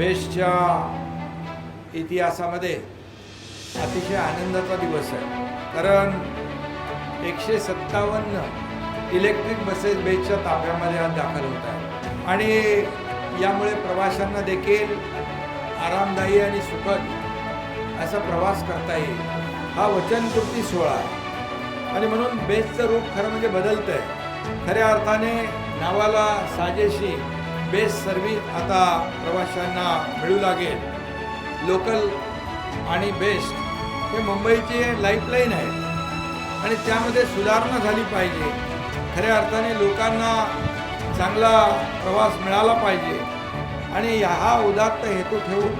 बेस्टच्या इतिहासामध्ये अतिशय आनंदाचा दिवस आहे. कारण एकशे सत्तावन्न इलेक्ट्रिक बसेस बेस्टच्या ताब्यामध्ये आज दाखल होत आहे आणि यामुळे प्रवाशांना देखील आरामदायी आणि सुखद असा प्रवास करता येईल. हा वचनपूर्ती सोहळा आहे. आणि म्हणून बेस्टचं रूप खरं म्हणजे बदलतं आहे खऱ्या अर्थाने नावाला साजेशी बेस्ट सर्व्हिस आता प्रवाशांना मिळू लागेल. लोकल आणि बेस्ट हे मुंबईचे लाईफलाईन आहे आणि त्यामध्ये सुधारणा झाली पाहिजे. खऱ्या अर्थाने लोकांना चांगला प्रवास मिळाला पाहिजे. आणि हा उदात्त हेतू ठेवून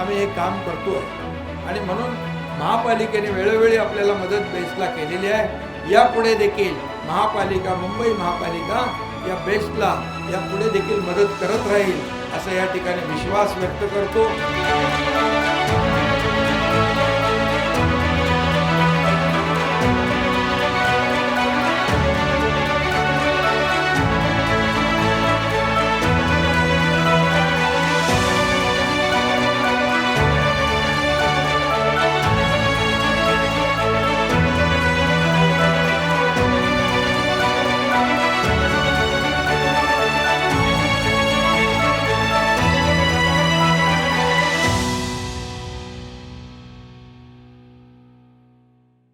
आम्ही हे काम करतो आहे आणि म्हणून महापालिकेने वेळोवेळी आपल्याला मदत बेस्टला केलेली आहे. यापुढे देखील महापालिका मुंबई महापालिका या बेस्टला यापुढे देखील मदत करत राहील असा या ठिकाणी विश्वास व्यक्त करतो.